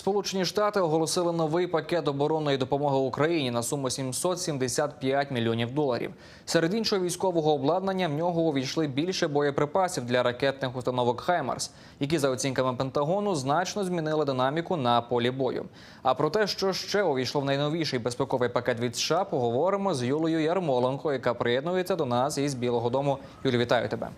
Сполучені Штати оголосили новий пакет оборонної допомоги Україні на суму 775 мільйонів доларів. Серед іншого військового обладнання в нього увійшли більше боєприпасів для ракетних установок Хаймарс, які за оцінками Пентагону значно змінили динаміку на полі бою. А про те, що ще увійшло в найновіший безпековий пакет від США, поговоримо з Юлею Ярмоленко, яка приєднується до нас із Білого Дому. Юлі, вітаю тебе.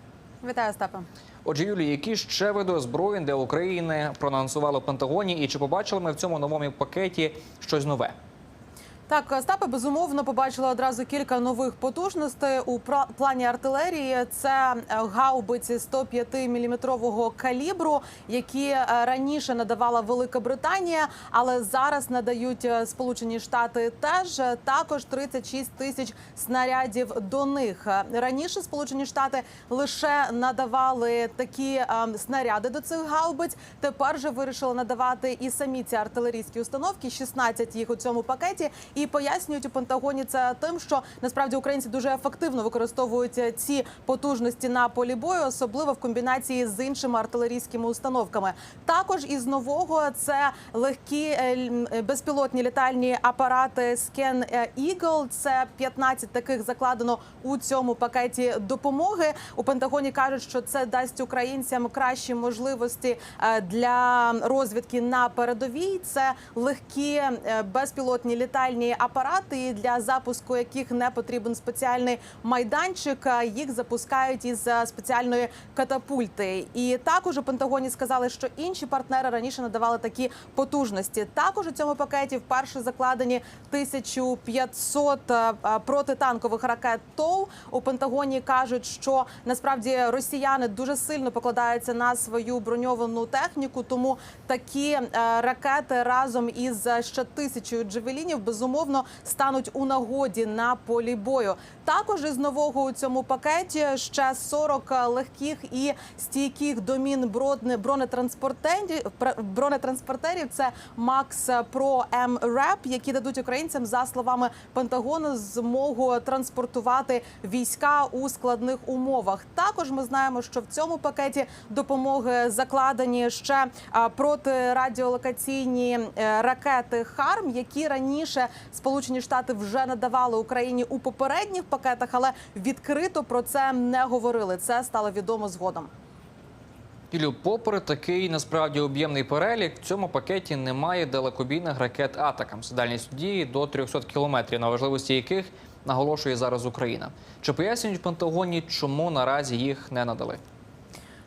Вітаю, Остапе. Отже, Юлі, які ще види озброєнь для України проанонсували в Пентагоні, і чи побачили ми в цьому новому пакеті щось нове? Так, Остапе, безумовно побачила одразу кілька нових потужностей у плані артилерії. Це е, гаубиці 105-мм калібру, які е, раніше надавала Велика Британія, але зараз надають е, Сполучені Штати теж також 36 тисяч снарядів до них. Раніше Сполучені Штати лише надавали такі снаряди до цих гаубиць. Тепер же вирішили надавати і самі ці артилерійські установки. 16 їх у цьому пакеті. І пояснюють у Пентагоні це тим, що насправді українці дуже ефективно використовують е, ці потужності на полі бою, особливо в комбінації з іншими артилерійськими установками. Також із нового це легкі е, е, безпілотні літальні апарати Scan Eagle. Це 15 таких закладено у цьому пакеті допомоги. У Пентагоні кажуть, що це дасть українцям кращі можливості для розвідки на передовій. Це легкі безпілотні літальні апарати, для запуску яких не потрібен спеціальний майданчик. Їх запускають із е, спеціальної катапульти. І також у Пентагоні сказали, що інші партнери раніше надавали такі потужності. Також у цьому пакеті вперше закладені 1500 е, е, протитанкових ракет ТОУ. У Пентагоні кажуть, що насправді росіяни дуже сильно покладаються на свою броньовану техніку, тому такі е, ракети разом із ще тисячою джевелінів безумовно стануть у нагоді на полі бою. Також із нового у цьому пакеті ще 40 легких і стійких до мін броне- бронетранспортерів. бронетранспортерів. Це Макс Про М РЕП, які дадуть українцям за словами Пентагону змогу транспортувати війська у складних умовах. Також ми знаємо, що в цьому пакеті допомоги закладені ще а, протирадіолокаційні е, ракети ХАРМ, які раніше Сполучені Штати вже надавали Україні у попередніх пакетах, але відкрито про це не говорили. Це стало відомо згодом. Юлю, попри такий насправді об'ємний перелік, в цьому пакеті немає далекобійних ракет Атакам з дальністю дії до 300 кілометрів, на важливості яких наголошує зараз Україна. Чи пояснюють в Пентагоні, чому наразі їх не надали?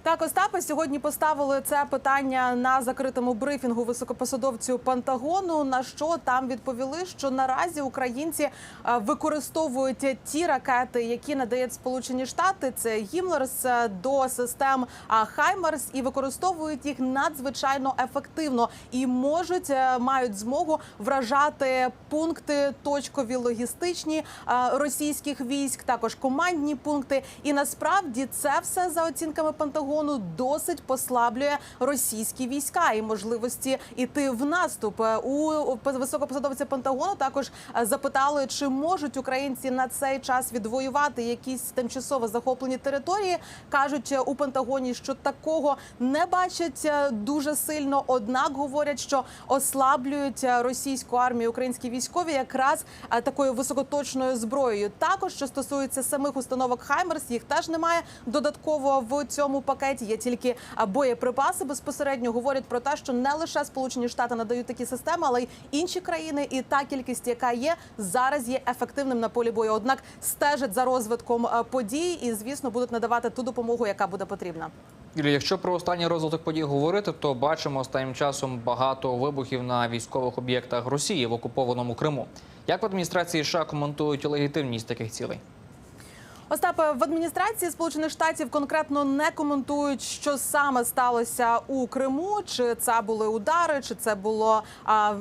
Так, Остапе сьогодні поставили це питання на закритому брифінгу високопосадовцю Пентагону. На що там відповіли, що наразі українці е, використовують ті ракети, які надають Сполучені Штати. Це Гімлерс е, до систем а, Хаймарс, і використовують їх надзвичайно ефективно і можуть е, мають змогу вражати пункти точкові логістичні російських військ, також командні пункти. І насправді це все за оцінками Пентагону досить послаблює російські війська і можливості іти в наступ. Е, У високопосадовця Пентагону також е, запитали, чи можуть українці на цей час відвоювати якісь тимчасово захоплені території. кажуть е, у Пентагоні, що такого не бачать дуже сильно. Однак говорять, що ослаблюють російську армію, українські військові якраз такою високоточною зброєю. Також що стосується самих установок Хаймерс, їх теж немає додатково в цьому пакеті. Є тільки боєприпаси безпосередньо. Говорять про те, що не лише Сполучені Штати надають такі системи, але й інші країни. І та кількість, яка є зараз, є ефективним на полі бою. Однак стежать за розвитком е, подій і, звісно, будуть надавати ту допомогу, яка буде потрібна. Якщо про останній розвиток подій говорити, то бачимо останнім часом багато вибухів на військових об'єктах Росії в окупованому Криму. Як в адміністрації США коментують легітимність таких цілей? Остапе в адміністрації Сполучених Штатів конкретно не коментують, що саме сталося у Криму. Чи це були удари, чи це було а,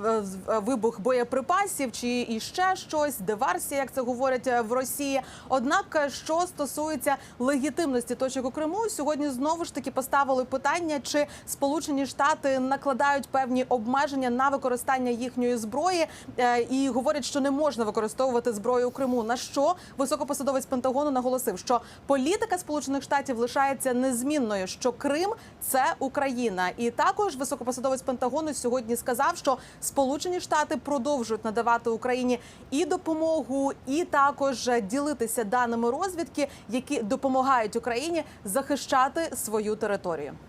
вибух боєприпасів, чи іще щось, диверсія, як це говорять е, в Росії. Однак, е, що стосується легітимності точок у Криму, сьогодні знову ж таки поставили питання, чи Сполучені Штати накладають певні обмеження на використання їхньої зброї, е, і говорять, що не можна використовувати зброю у Криму. На що високопосадовець Пентагону наголосив, що політика Сполучених Штатів лишається незмінною. Що Крим це Україна, і також високопосадовець Пентагону сьогодні сказав, що Сполучені Штати продовжують надавати Україні і допомогу, і також ділитися даними розвідки, які допомагають Україні захищати свою територію.